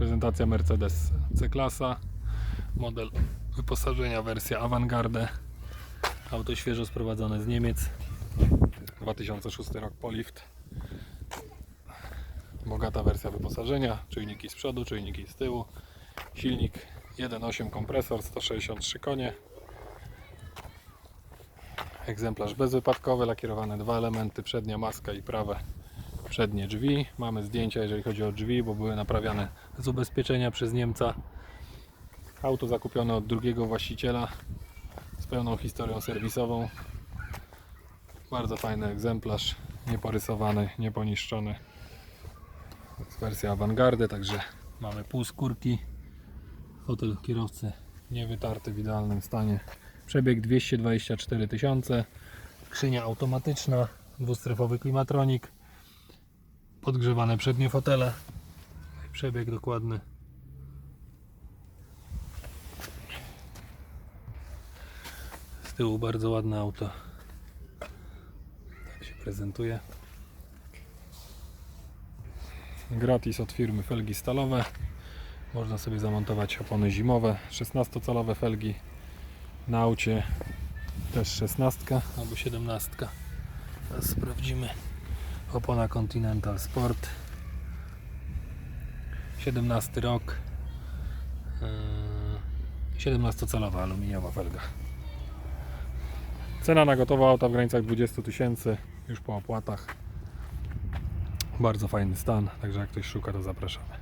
Prezentacja Mercedes C-klasa. Model wyposażenia wersja Avantgarde. Auto świeżo sprowadzone z Niemiec. 2006 rok Polift. Bogata wersja wyposażenia. Czujniki z przodu, czujniki z tyłu. Silnik 1.8 kompresor, 163 konie. Egzemplarz bezwypadkowy, lakierowane dwa elementy, przednia maska i prawe przednie drzwi. Mamy zdjęcia, jeżeli chodzi o drzwi, bo były naprawiane z ubezpieczenia przez Niemca. Auto zakupione od drugiego właściciela z pełną historią serwisową. Bardzo fajny egzemplarz, nieporysowany, nieponiszczony. Jest wersja awangardy, także mamy półskórki. Fotel kierowcy niewytarty w idealnym stanie. Przebieg 224 tysiące. Skrzynia automatyczna, dwustrefowy klimatronik. Podgrzewane przednie fotele. Przebieg dokładny. Z tyłu bardzo ładne auto. Tak się prezentuje. Gratis od firmy felgi stalowe. Można sobie zamontować opony zimowe. 16-calowe felgi. Na aucie też 16 albo 17. Teraz sprawdzimy. Opona Continental Sport. 17 rok. Yy, 17-calowa aluminiowa felga. Cena na gotowe auta w granicach 20 tysięcy już po opłatach. Bardzo fajny stan, także jak ktoś szuka to zapraszamy.